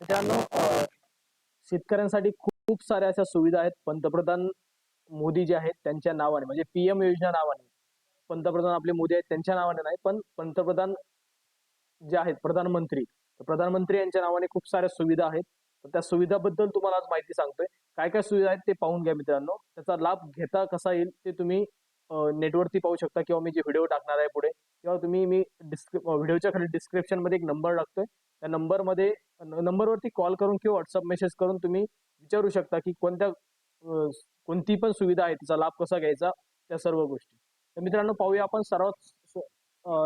मित्रांनो शेतकऱ्यांसाठी खूप साऱ्या अशा सुविधा आहेत. पंतप्रधान मोदी जे आहेत त्यांच्या नावाने म्हणजे पीएम योजना नावाने. पंतप्रधान आपले मोदी आहेत त्यांच्या नावाने नाही पण पंतप्रधान जे आहेत प्रधानमंत्री तर प्रधानमंत्री यांच्या नावाने खूप साऱ्या सुविधा आहेत. तर त्या सुविधाबद्दल तुम्हाला आज माहिती सांगतोय. काय काय सुविधा आहेत ते पाहून घ्या मित्रांनो. त्याचा लाभ घेता कसा येईल ते तुम्ही नेटवरती पाहू शकता किंवा मी जे व्हिडिओ टाकणार आहे पुढे. किंवा तुम्ही मी डिस्क्रिप व्हिडिओच्या खाली डिस्क्रिप्शनमध्ये एक नंबर टाकतोय. त्या नंबरमध्ये नंबरवरती कॉल करून किंवा व्हॉट्सअप मेसेज करून तुम्ही विचारू शकता की कोणत्या कोणती पण सुविधा आहे तिचा लाभ कसा घ्यायचा त्या सर्व गोष्टी. तर मित्रांनो पाहूया आपण सर्वात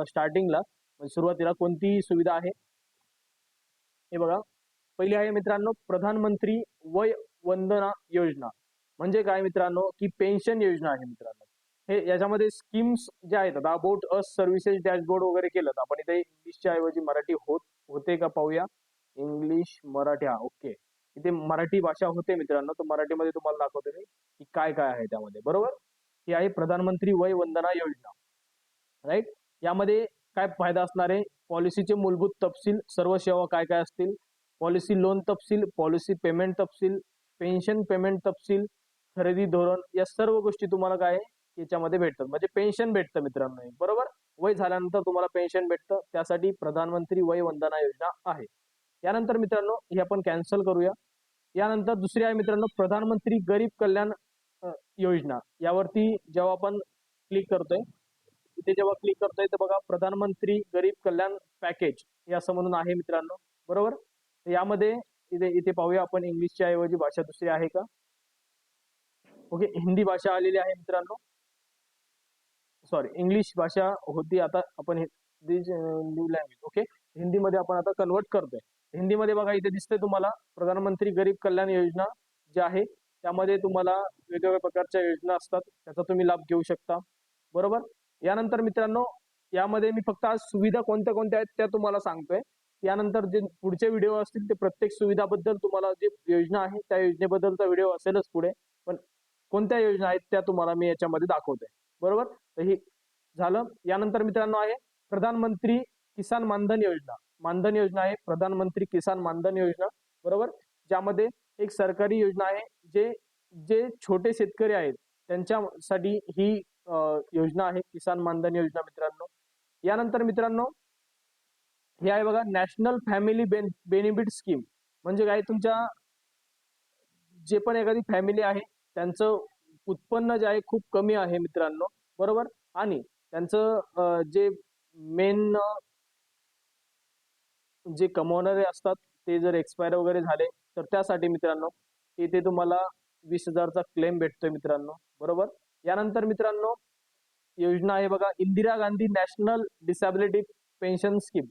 स्टार्टिंगला म्हणजे सुरुवातीला कोणती सुविधा आहे. हे बघा. पहिली आहे मित्रांनो प्रधानमंत्री वय वंदना योजना. म्हणजे काय मित्रांनो? की पेन्शन योजना आहे मित्रांनो. हे याच्यामध्ये स्कीम्स ज्या आहेत अबाउट अस सर्व्हिसेस डॅशबोर्ड वगैरे केलं तर आपण इथे इंग्लिशच्या ऐवजी मराठी होत होते का पाहूया? इंग्लिश मराठी हा ओके इथे मराठी भाषा होते मित्रांनो तर मराठीमध्ये तुम्हाला दाखवते मी की काय काय आहे त्यामध्ये बरोबर? ही आहे प्रधानमंत्री वय वंदना योजना राईट यामध्ये काय फायदा असणार आहे? पॉलिसीचे मूलभूत तपशील सर्व सेवा काय काय असतील? पॉलिसी लोन तपशील पॉलिसी पेमेंट तपशील पेन्शन पेमेंट तपशील खरेदी धोरण या सर्व गोष्टी तुम्हाला काय आहे, याच्यामध्ये भेटतं. म्हणजे पेन्शन भेटतं मित्रांनो बरोबर? वय झाल्यानंतर तुम्हाला पेन्शन भेटतं. त्यासाठी प्रधानमंत्री वय वंदना योजना आहे. यानंतर मित्रांनो ही आपण कॅन्सल करूया. यानंतर दुसरी आहे मित्रांनो प्रधानमंत्री गरीब कल्याण योजना. यावरती जेव्हा आपण क्लिक करतोय इथे जेव्हा क्लिक करतोय तर बघा प्रधानमंत्री गरीब कल्याण पॅकेज हे असं म्हणून आहे मित्रांनो. बरोबर? यामध्ये इथे इथे पाहूया आपण इंग्लिशच्या ऐवजी भाषा दुसरी आहे का? ओके हिंदी भाषा आलेली आहे मित्रांनो. सॉरी इंग्लिश भाषा होती आता आपण न्यू लँग्वेज ओके हिंदीमध्ये आपण आता कन्वर्ट करतोय. हिंदीमध्ये बघा इथे दिसतंय तुम्हाला प्रधानमंत्री गरीब कल्याण योजना जी आहे त्यामध्ये तुम्हाला वेगवेगळ्या प्रकारच्या योजना असतात त्याचा तुम्ही लाभ घेऊ शकता. बरोबर? यानंतर मित्रांनो यामध्ये मी फक्त आज सुविधा कोणत्या कोणत्या आहेत त्या तुम्हाला सांगतोय. यानंतर जे पुढचे व्हिडिओ असतील ते प्रत्येक सुविधाबद्दल तुम्हाला जे योजना आहे त्या योजनेबद्दलचा व्हिडिओ असेलच पुढे. पण कोणत्या योजना आहेत त्या तुम्हाला मी याच्यामध्ये दाखवतोय. बरोबर? तर हे झालं. यानंतर मित्रांनो आहे प्रधानमंत्री किसान मानधन योजना. मानधन योजना आहे प्रधानमंत्री किसान मानधन योजना. बरोबर? ज्यामध्ये एक सरकारी योजना आहे जे जे छोटे शेतकरी आहेत त्यांच्यासाठी ही योजना आहे किसान मानधन योजना मित्रांनो. यानंतर मित्रांनो हे आहे बघा national family ben benefit scheme. म्हणजे काय? तुमच्या जे पण एखादी फॅमिली आहे त्यांचं उत्पन्न जे आहे खूप कमी आहे मित्रांनो. बरोबर? आणि त्यांचं जे मेन जे कमवणारे असतात ते जर एक्सपायर वगैरे झाले तर त्यासाठी मित्रांनो इथे तुम्हाला वीस हजारचा क्लेम भेटतोय मित्रांनो. बरोबर? यानंतर मित्रांनो योजना आहे बघा Indira Gandhi national disability pension scheme.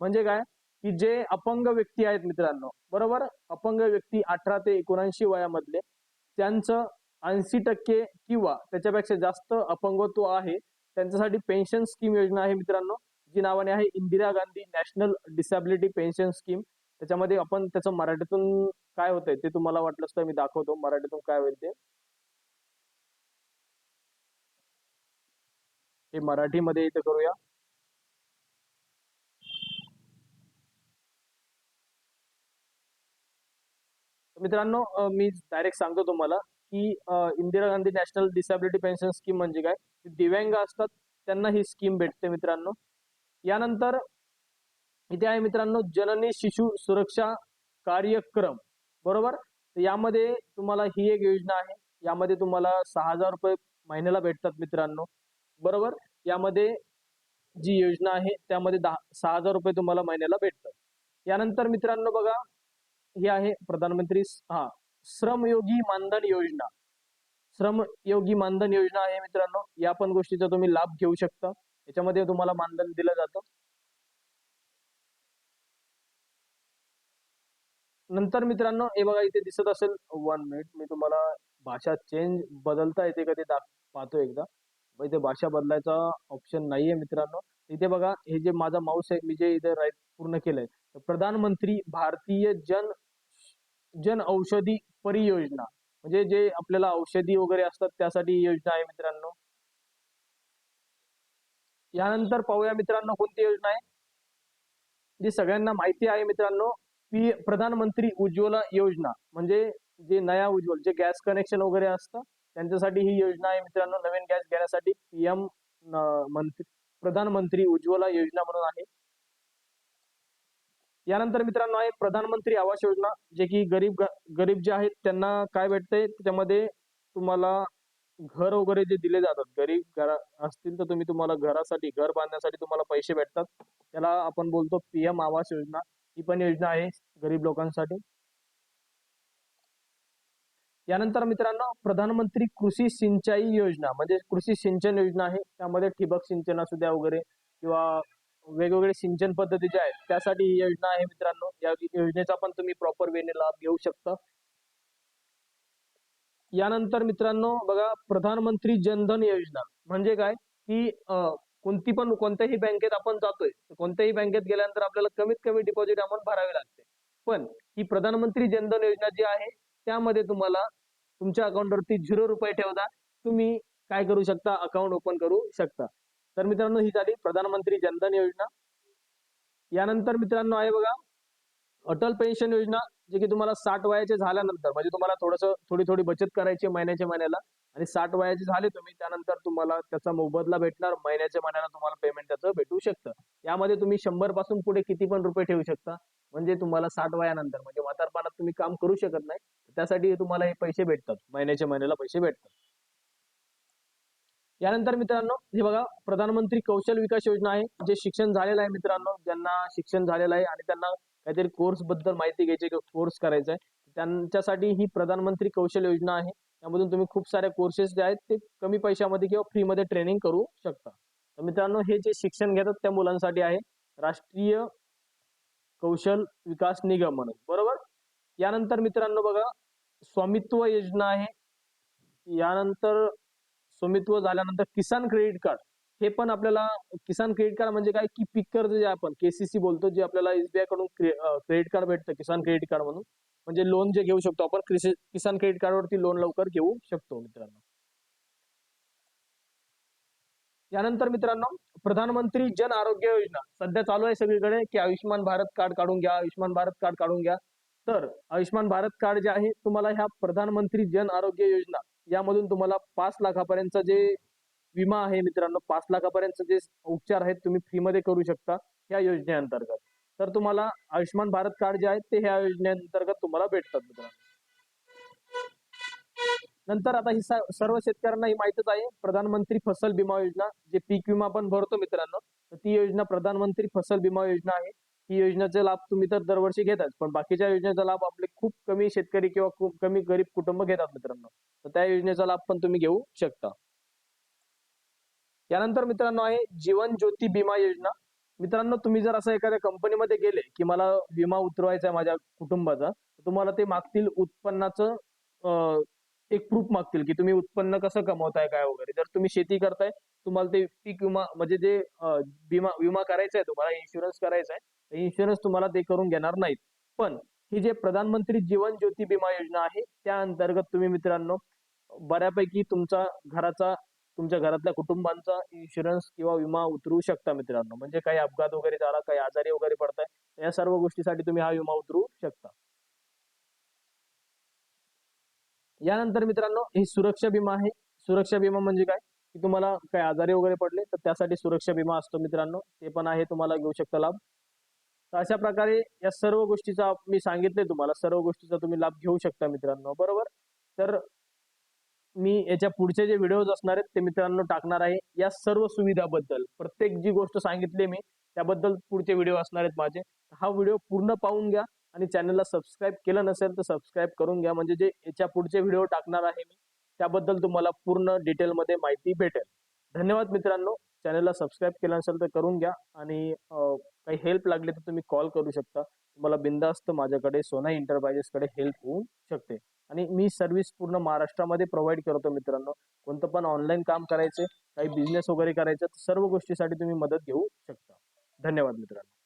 म्हणजे काय? की जे अपंग व्यक्ती आहेत मित्रांनो. बरोबर? अपंग व्यक्ती अठरा ते एकोणऐंशी वयामधले. त्यांचं ऐंशी टक्के किंवा त्याच्यापेक्षा जास्त अपंगत्व आहे त्यांच्यासाठी पेन्शन स्कीम योजना आहे मित्रांनो जी नावाने आहे Indira Gandhi national disability pension scheme. त्याच्यामध्ये आपण त्याचं मराठीतून काय होतंय ते तुम्हाला वाटलंच तर मी दाखवतो मराठीतून काय होईल ते. हे मराठीमध्ये इथे करूया. मित्रांनो मी डायरेक्ट सांगतो तुम्हाला. की Indira Gandhi national disability pension scheme म्हणजे काय? दिव्यांग असतात त्यांना ही स्कीम भेटते मित्रांनो. यानंतर इथे आहे मित्रांनो जननी शिशु सुरक्षा कार्यक्रम. बरोबर? यामध्ये तुम्हाला ही एक योजना आहे. यामध्ये तुम्हाला सहा हजार रुपये महिन्याला भेटतात मित्रांनो. बरोबर? यामध्ये जी योजना आहे त्यामध्ये दहा सहा हजार रुपये तुम्हाला महिन्याला भेटतात. यानंतर मित्रांनो बघा हे आहे प्रधानमंत्री हा श्रमयोगी मानधन योजना. श्रमयोगी मानधन योजना आहे मित्रांनो. या पण गोष्टीचा तुम्ही लाभ घेऊ शकता. याच्यामध्ये तुम्हाला मानधन दिलं जातं. नंतर मित्रांनो हे बघा इथे दिसत असेल. वन मिनिट मी तुम्हाला भाषा चेंज बदलता येते का ते पाहतो एकदा. इथे भाषा बदलायचा ऑप्शन नाहीये मित्रांनो. इथे बघा हे जे माझा माऊस आहे मी जे इथे राईट पूर्ण केलंय. तर प्रधानमंत्री भारतीय जन जन औषधी परियोजना. म्हणजे जे आपल्याला औषधी वगैरे असतात त्यासाठी योजना आहे मित्रांनो. यानंतर पाहूया मित्रांनो कोणती योजना आहे. जी सगळ्यांना माहिती आहे मित्रांनो पी प्रधानमंत्री उज्ज्वला योजना. म्हणजे जे नया उज्ज्वल जे गॅस कनेक्शन वगैरे असतं त्यांच्यासाठी ही योजना आहे मित्रांनो. नवीन गॅस घेण्यासाठी पीएम मंत्री प्रधानमंत्री उज्ज्वला योजना म्हणून आहे. यानंतर मित्रांनो आहे प्रधानमंत्री आवास योजना जे की गरीब गरीब जे आहेत त्यांना काय भेटतंय? त्याच्यामध्ये तुम्हाला घर वगैरे जे दिले जातात गरीब घरा असतील तर तुम्ही तुम्हाला घरासाठी घर बांधण्यासाठी तुम्हाला पैसे भेटतात. त्याला आपण बोलतो पीएम आवास योजना. ही पण योजना आहे गरीब लोकांसाठी. यानंतर मित्रांनो प्रधानमंत्री कृषी सिंचाई योजना. म्हणजे कृषी सिंचन योजना आहे. त्यामध्ये ठिबक सिंचन असू द्या वगैरे किंवा वेगवेगळे सिंचन पद्धती ज्या आहेत त्यासाठी ही योजना आहे मित्रांनो. या योजनेचा पण तुम्ही प्रॉपर वेने लाभ घेऊ शकता. यानंतर मित्रांनो बघा प्रधानमंत्री जनधन योजना. म्हणजे काय? की कोणती पण कोणत्याही बँकेत आपण जातोय कोणत्याही बँकेत गेल्यानंतर आपल्याला कमीत कमी डिपॉझिट अमाऊंट भरावी लागते. पण ही प्रधानमंत्री जनधन योजना जी आहे त्यामध्ये तुम्हाला तुमच्या अकाउंटवरती झिरो रुपये ठेवता तुम्ही काय करू शकता? अकाउंट ओपन करू शकता. तर मित्रांनो ही झाली प्रधानमंत्री जनधन योजना. यानंतर मित्रांनो आहे बघा अटल पेन्शन योजना जे की तुम्हाला साठ वयाचे झाल्यानंतर म्हणजे तुम्हाला थोडस थोडी थोडी बचत करायची महिन्याच्या महिन्याला. आणि साठ वयाचे झाले तुम्ही त्यानंतर तुम्हाला त्याचा मोबदला भेटणार महिन्याच्या महिन्याला तुम्हाला पेमेंट त्याचं भेटू शकतं. यामध्ये तुम्ही शंभरपासून पुढे किती पण रुपये ठेवू शकता. म्हणजे तुम्हाला साठ वयानंतर म्हणजे म्हातारपणात तुम्ही काम करू शकत नाही. त्यासाठी तुम्हाला हे पैसे भेटतात महिन्याच्या महिन्याला पैसे भेटतात. यानंतर मित्रांनो हे बघा प्रधानमंत्री कौशल विकास योजना आहे जे शिक्षण झालेलं आहे मित्रांनो. ज्यांना शिक्षण झालेलं आहे आणि त्यांना काहीतरी कोर्सबद्दल माहिती घ्यायची कोर्स करायचा आहे त्यांच्यासाठी ही प्रधानमंत्री कौशल योजना आहे. त्यामधून तुम्ही खूप सारे कोर्सेस जे आहेत ते कमी पैशामध्ये किंवा फ्रीमध्ये ट्रेनिंग करू शकता. तर मित्रांनो हे जे शिक्षण घेतात त्या मुलांसाठी आहे राष्ट्रीय कौशल विकास निगम म्हणून. बरोबर? यानंतर मित्रांनो बघा स्वामित्व योजना आहे. यानंतर स्वामित्व झाल्यानंतर किसान क्रेडिट कार्ड. हे पण आपल्याला किसान क्रेडिट कार्ड म्हणजे काय? की पीक कर्ज जे आपण केसीसी बोलतो जे आपल्याला एसबीआयकडून क्रेडिट कार्ड भेटतं किसान क्रेडिट कार्ड म्हणून. म्हणजे लोन जे घेऊ शकतो आपण किसान क्रेडिट कार्डवरती लोन लवकर घेऊ शकतो मित्रांनो. यानंतर मित्रांनो प्रधानमंत्री जन आरोग्य योजना. सध्या चालू आहे सगळीकडे की आयुष्यमान भारत कार्ड काढून घ्या आयुष्यमान भारत कार्ड काढून घ्या. तर आयुष्यमान भारत कार्ड जे आहे तुम्हाला ह्या प्रधानमंत्री जन आरोग्य योजना यामधून तुम्हाला पाच लाखापर्यंत जे विमा आहे मित्रांनो पाच लाखापर्यंत जे उपचार आहेत तुम्ही फ्रीमध्ये करू शकता या योजनेअंतर्गत. तर तुम्हाला आयुष्यमान भारत कार्ड जे आहे ते ह्या योजनेअंतर्गत तुम्हाला भेटतात मित्रांनो. नंतर आता ही सर्व शेतकऱ्यांना ही माहितच आहे प्रधानमंत्री फसल विमा योजना जे पीक विमा आपण भरतो मित्रांनो तर ती योजना प्रधानमंत्री फसल विमा योजना आहे. ही योजनेचा लाभ तुम्ही तर दरवर्षी घेताच पण बाकीच्या योजनेचा लाभ आपले खूप कमी शेतकरी किंवा खूप कमी गरीब कुटुंब घेतात मित्रांनो. तर त्या योजनेचा लाभ पण तुम्ही घेऊ शकता. यानंतर मित्रांनो आहे जीवन ज्योती विमा योजना. मित्रांनो तुम्ही जर असं एखाद्या कंपनीमध्ये गेले की मला विमा उतरवायचा आहे माझ्या कुटुंबाचा तुम्हाला ते मागतील उत्पन्नाचं अं, एक प्रूफ मागतील की तुम्ही उत्पन्न कसं कमवताय काय वगैरे. जर तुम्ही शेती करताय तुम्हाला ते पीक विमा म्हणजे जे विमा विमा करायचा आहे तुम्हाला इन्शुरन्स करायचा आहे इन्शुरन्स तुम्हाला ते करून घेणार नाहीत. पण ही जे प्रधानमंत्री जीवन ज्योती विमा योजना आहे त्या अंतर्गत तुम्ही मित्रांनो बऱ्यापैकी तुमचा घराचा तुमच्या घरातल्या कुटुंबांचा इन्शुरन्स किंवा विमा उतरू शकता मित्रांनो. म्हणजे काही अपघात वगैरे झाला काही आजारी वगैरे पडताय या सर्व गोष्टीसाठी तुम्ही हा विमा उतरू शकता. यानंतर मित्रांनो ही सुरक्षा विमा आहे. सुरक्षा विमा म्हणजे काय? की तुम्हाला काही आजारी वगैरे पडले तर त्यासाठी सुरक्षा विमा असतो मित्रांनो. ते पण आहे तुम्हाला घेऊ शकता लाभ. तर अशा प्रकारे या सर्व गोष्टीचा मी सांगितले तुम्हाला. सर्व गोष्टीचा तुम्ही लाभ घेऊ शकता मित्रांनो. बरोबर? तर मी याच्या पुढचे जे व्हिडिओज असणार आहेत ते मित्रांनो टाकणार आहे. या सर्व सुविधाबद्दल प्रत्येक जी गोष्ट सांगितली मी त्याबद्दल पुढचे व्हिडिओ असणार आहेत माझे. हा व्हिडिओ पूर्ण पाहून घ्या. आणि चॅनलला सबस्क्राईब केलं नसेल तर सबस्क्राईब करून घ्या. म्हणजे जे याच्या पुढचे व्हिडिओ टाकणार आहे मी त्याबद्दल तुम्हाला पूर्ण डिटेलमध्ये माहिती भेटेल. धन्यवाद मित्रांनो. चॅनलला सबस्क्राईब केलं नसेल तर करून घ्या आणि काही हेल्प लागली तर तुम्ही कॉल करू शकता. तुम्हाला बिंदास्त माझ्याकडे सोना एंटरप्राइजेसकडे हेल्प होऊ शकते. आणि मी सर्व्हिस पूर्ण महाराष्ट्रामध्ये प्रोव्हाइड करतो मित्रांनो. कोणतं पण ऑनलाईन काम करायचे काही बिझनेस वगैरे करायचं तर सर्व गोष्टीसाठी तुम्ही मदत घेऊ शकता. धन्यवाद मित्रांनो.